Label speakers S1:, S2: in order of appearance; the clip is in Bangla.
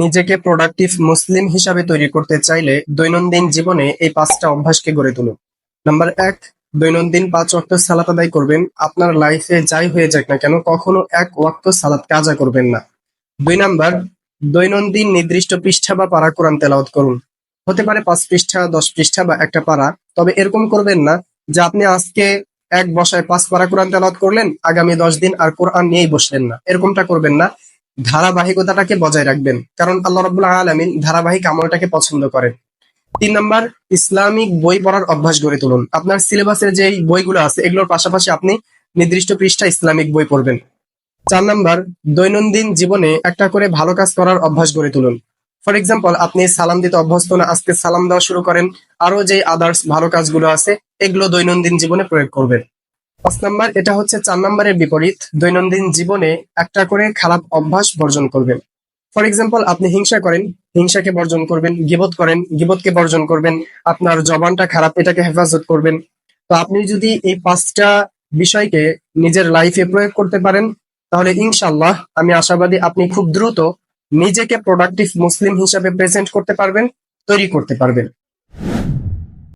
S1: নিজেকে প্রোডাক্টিভ মুসলিম হিসাবে তৈরি করতে চাইলে দৈনন্দিন জীবনে এই পাঁচটা অভ্যাসকে গড়ে তুলুন। নাম্বার এক, দৈনন্দিন পাঁচ ওয়াক্ত সালাত আদায় করবেন। আপনার লাইফে যাই হয়ে যাক না কেন, কখনো এক ওয়াক্ত সালাত কাজা করবেন না। দুই নাম্বার, দৈনন্দিন নির্দিষ্ট পৃষ্ঠা বা পারা কোরআন তেলাওয়াত করুন। হতে পারে পাঁচ পৃষ্ঠা, দশ পৃষ্ঠা বা একটা পারা, তবে এরকম করবেন না যে আপনি আজকে এক বসায় পাঁচ পারা কোরআন তেলাওয়াত করলেন, আগামী দশ দিন আর কোরআন নিয়েই বসলেন না। এরকমটা করবেন না। ধারাবাহিকতাটাকে বজায় রাখবেন। কারণ আল্লাহ রাবুল্লাহ আলমিন ধারাবাহিক আমলটাকে পছন্দ করেন। তিন নাম্বার, ইসলামিক বই পড়ার অভ্যাস গড়ে তুলুন। আপনার সিলেবাসের যে বইগুলো আছে, এগুলোর পাশাপাশি আপনি নির্দিষ্ট পৃষ্ঠা ইসলামিক বই পড়বেন। চার নাম্বার, দৈনন্দিন জীবনে একটা করে ভালো কাজ করার অভ্যাস গড়ে তুলুন। ফর এক্সাম্পল আপনি সালাম দিতে অভ্যস্ত না, আজকে সালাম দেওয়া শুরু করেন আরও যে আদার্স ভালো কাজগুলো আছে, এগুলো দৈনন্দিন জীবনে প্রয়োগ করবেন। পাঁচ নাম্বার, এটা হচ্ছে চার নাম্বারের বিপরীত। দৈনন্দিন জীবনে একটা করে খারাপ অভ্যাস বর্জন করবেন। ফর এক্সাম্পল আপনি হিংসা করেন, হিংসাকে বর্জন করবেন, গিবত করেন, গিবতকে বর্জন করবেন, আপনার জবানটা খারাপ, এটাকে হেফাজত করবেন। তো আপনি যদি এই পাঁচটা বিষয়কে নিজের লাইফে প্রয়োগ করতে পারেন, তাহলে ইনশাল্লাহ আমি আশাবাদী আপনি খুব দ্রুত নিজেকে প্রোডাক্টিভ মুসলিম হিসাবে প্রেজেন্ট করতে পারবেন, তৈরি করতে পারবেন।